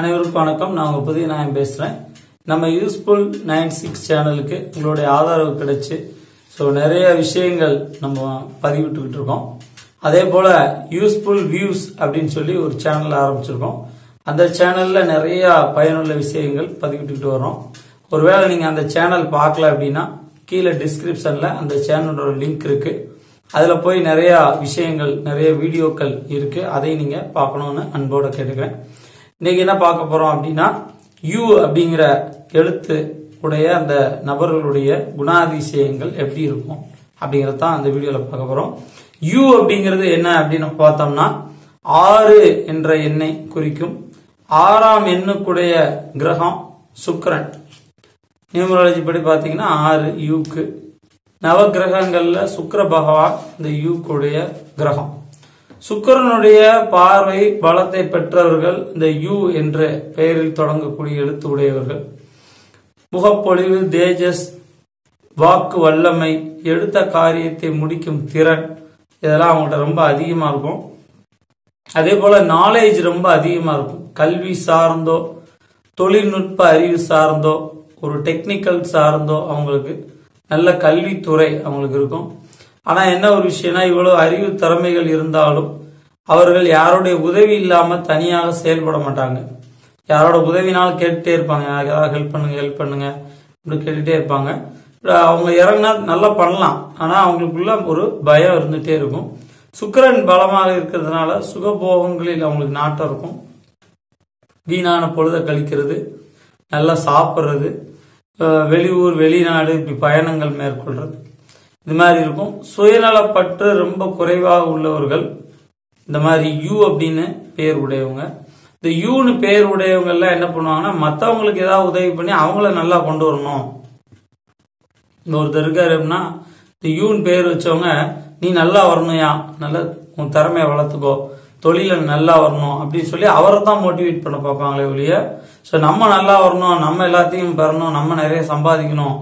அனைவருக்கும் வணக்கம். நான் உங்க புதிய நாயம் பேசுறேன். நம்ம யூஸ்ஃபுல் நைன் சிக்ஸ் சேனலுக்கு உங்களுடைய ஆதரவு கிடைச்சு ஸோ நிறைய விஷயங்கள் நம்ம பதிவிட்டுக்கிட்டு இருக்கோம். அதே போல யூஸ்ஃபுல் வியூஸ் அப்படின்னு சொல்லி ஒரு சேனல் ஆரம்பிச்சிருக்கோம். அந்த சேனல்ல நிறைய பயனுள்ள விஷயங்கள் பதிவிட்டுக்கிட்டு வரோம் ஒருவேளை நீங்க அந்த சேனல் பார்க்கல அப்படின்னா கீழே டிஸ்கிரிப்ஷன்ல அந்த சேனலோட லிங்க் இருக்கு. அதுல போய் நிறைய விஷயங்கள் நிறைய வீடியோக்கள் இருக்கு. அதை நீங்க பார்க்கணும்னு அன்போட கேட்டுக்கிறேன். இன்னைக்கு என்ன பார்க்க போறோம் அப்படின்னா யூ அப்படிங்கிற எழுத்து உடைய அந்த நபர்களுடைய குணாதிசயங்கள் எப்படி இருக்கும் அப்படிங்கிறது தான் அந்த வீடியோல பார்க்க போறோம். யூ அப்படிங்கிறது என்ன அப்படின்னு பார்த்தோம்னா ஆறு என்ற எண்ணை குறிக்கும் ஆறாம் எண்ணுக்குடைய கிரகம் சுக்கிரன். நியூமராலஜி படி பார்த்தீங்கன்னா ஆறு யூக்கு. நவ கிரகங்களில் சுக்கர பகவான் இந்த யூக்குடைய கிரகம். சுக்கிரனுடைய பார்வை பலத்தை பெற்றவர்கள் இந்த யூ என்ற பெயரில் தொடங்கக்கூடிய எழுத்து உடையவர்கள். முகப்பொழிவு தேஜஸ் வாக்கு வல்லமை எடுத்த காரியத்தை முடிக்கும் திறன் இதெல்லாம் அவங்கள்ட்ட ரொம்ப அதிகமா இருக்கும். அதே போல நாலேஜ் ரொம்ப அதிகமா இருக்கும். கல்வி சார்ந்தோ தொழில்நுட்ப அறிவு சார்ந்தோ ஒரு டெக்னிக்கல் சார்ந்தோ அவங்களுக்கு நல்ல கல்வித்துறை அவங்களுக்கு இருக்கும். ஆனா என்ன ஒரு விஷயம்னா இவ்வளவு அறிவு திறமைகள் இருந்தாலும் அவர்கள் யாருடைய உதவி இல்லாம தனியாக செயல்பட மாட்டாங்க. யாரோட உதவினாலும் கேட்டுட்டே இருப்பாங்க. எனக்கு ஏதாவது ஹெல்ப் பண்ணுங்க ஹெல்ப் பண்ணுங்க இப்படி கேட்டுட்டே இருப்பாங்க. அவங்க இறங்கினா நல்லா பண்ணலாம். ஆனா அவங்களுக்குள்ள ஒரு பயம் இருந்துட்டே இருக்கும். சுக்கரன் பலமாக இருக்கிறதுனால சுகபோகங்களில் அவங்களுக்கு நாட்டம் இருக்கும். வீணான பொழுதை கழிக்கிறது நல்லா சாப்பிட்றது வெளியூர் வெளிநாடு இப்படி பயணங்கள் மேற்கொள்றது. இது மாதிரி இருக்கும். சுயநலப்பற்று ரொம்ப குறைவாக உள்ளவர்கள் இந்த மாதிரி யூ அப்படின்னு பேர் உடையவங்க இந்த யூன்னு பேர் உடையவங்க எல்லாம் என்ன பண்ணுவாங்கன்னா மற்றவங்களுக்கு ஏதாவது உதவி பண்ணி அவங்கள நல்லா கொண்டு வரணும். இந்த ஒருத்தர் இருக்காரு அப்படின்னா இந்த யூன் பேர் வச்சவங்க நீ நல்லா வரணும்யா நல்ல உன் திறமையை வளர்த்துக்கோ தொழில நல்லா வரணும் அப்படின்னு சொல்லி அவரை தான் மோட்டிவேட் பண்ண பார்ப்பாங்களே ஒழிய ஸோ நம்ம நல்லா வரணும் நம்ம எல்லாத்தையும் பெறணும் நம்ம நிறைய சம்பாதிக்கணும்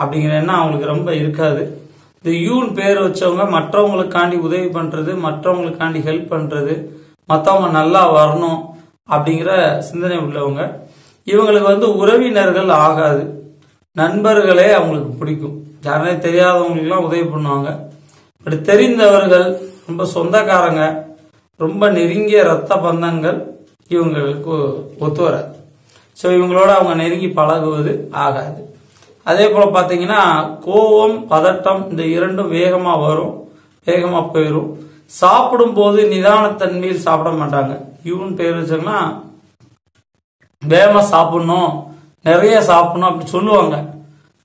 அப்படிங்கிற எண்ணம் அவங்களுக்கு ரொம்ப இருக்காது. இந்த யூன் பேர் வச்சவங்க மற்றவங்களுக்காண்டி உதவி பண்றது மற்றவங்களுக்காண்டி ஹெல்ப் பண்றது மற்றவங்க நல்லா வரணும் அப்படிங்கிற சிந்தனை உள்ளவங்க. இவங்களுக்கு வந்து உறவினர்கள் ஆகாது. நண்பர்களே அவங்களுக்கு பிடிக்கும். யாருனே தெரியாதவங்களுக்குலாம் உதவி பண்ணுவாங்க. பட் தெரிந்தவர்கள் ரொம்ப சொந்தக்காரங்க ரொம்ப நெருங்கிய ரத்த பந்தங்கள் இவங்களுக்கு ஒத்து வராது. ஸோ இவங்களோட அவங்க நெருங்கி பழகுவது ஆகாது. அதே போல பார்த்தீங்கன்னா கோபம் பதட்டம் இந்த இரண்டும் வேகமா வரும் வேகமா போயிடும் சாப்பிடும் போது நிதானத்தன்மையில் சாப்பிட மாட்டாங்க. இவன் பேர் வச்சாங்கன்னா வேகமா சாப்பிடணும் நிறைய சாப்பிடணும் அப்படி சொல்லுவாங்க.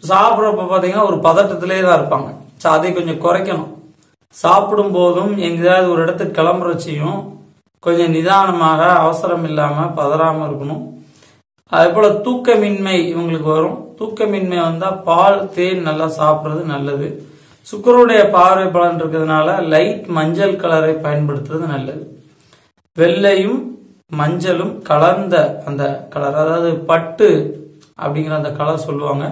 சாப்பிட்றப்ப பார்த்தீங்கன்னா ஒரு பதட்டத்திலே தான் இருப்பாங்க. ஸோ அதை கொஞ்சம் குறைக்கணும். சாப்பிடும் போதும் எங்கேயாவது ஒரு இடத்துக்கு கிளம்புறச்சியும் கொஞ்சம் நிதானமாக அவசரம் இல்லாம பதறாம இருக்கணும். அதே போல தூக்கமின்மை இவங்களுக்கு வரும். தூக்கமின்மை வந்தா பால் தேன் நல்லா சாப்பிட்றது நல்லது. சுக்கருடைய பார்வை பலன் இருக்கிறதுனால லைட் மஞ்சள் கலரை பயன்படுத்துறது நல்லது. வெள்ளையும் மஞ்சளும் கலந்த அந்த கலர் அதாவது பட்டு அப்படிங்கிற அந்த கலர் சொல்லுவாங்க.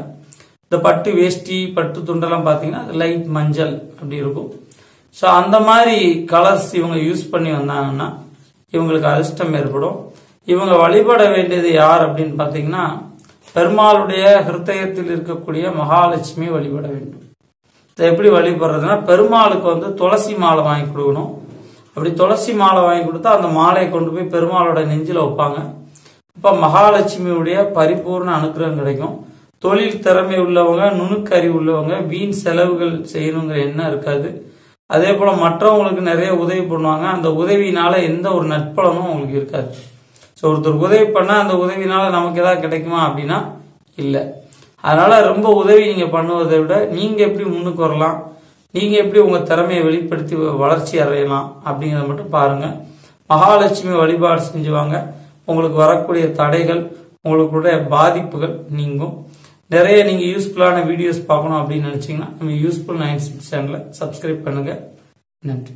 இந்த பட்டு வேஷ்டி பட்டு துண்டெல்லாம் பார்த்தீங்கன்னா லைட் மஞ்சள் அப்படி இருக்கும். ஸோ அந்த மாதிரி கலர்ஸ் இவங்க யூஸ் பண்ணி வந்தாங்கன்னா இவங்களுக்கு அதிர்ஷ்டம் ஏற்படும். இவங்க வழிபட வேண்டியது யார் அப்படின்னு பார்த்தீங்கன்னா பெருமாளுடைய ஹிருதயத்தில் இருக்கக்கூடிய மகாலட்சுமி வழிபட வேண்டும். இதை எப்படி வழிபடுறதுன்னா பெருமாளுக்கு வந்து துளசி மாலை வாங்கி கொடுக்கணும். அப்படி துளசி மாலை வாங்கி கொடுத்தா அந்த மாலையை கொண்டு போய் பெருமாளோட நெஞ்சில் வைப்பாங்க. அப்போ மகாலட்சுமியுடைய பரிபூர்ண அனுகிரகம் கிடைக்கும். தொழில் திறமை உள்ளவங்க நுணுக்கறிவு உள்ளவங்க வீண் செலவுகள் செய்யணுங்கிற எண்ணம் இருக்காது. அதே போல மற்றவங்களுக்கு நிறைய உதவி பண்ணுவாங்க. அந்த உதவியினால எந்த ஒரு நட்பலனும் அவங்களுக்கு இருக்காது. ஸோ ஒருத்தர் உதவி பண்ணால் அந்த உதவினால நமக்கு ஏதாவது கிடைக்குமா அப்படின்னா இல்லை. அதனால ரொம்ப உதவி நீங்கள் பண்ணுவதை விட நீங்கள் எப்படி முன்னுக்கு வரலாம் நீங்கள் எப்படி உங்கள் திறமையை வெளிப்படுத்தி வளர்ச்சி அடையலாம் அப்படிங்கிறத மட்டும் பாருங்கள் மகாலட்சுமி வழிபாடு செஞ்சுவாங்க. உங்களுக்கு வரக்கூடிய தடைகள் உங்களுக்குடைய பாதிப்புகள் நீங்கும். நிறைய நீங்கள் யூஸ்ஃபுல்லான வீடியோஸ் பார்க்கணும் அப்படின்னு நினச்சிங்கன்னா நம்ம யூஸ்ஃபுல் நைன் சிக்ஸ் சேனலை சப்ஸ்கிரைப் பண்ணுங்கள் நன்றி.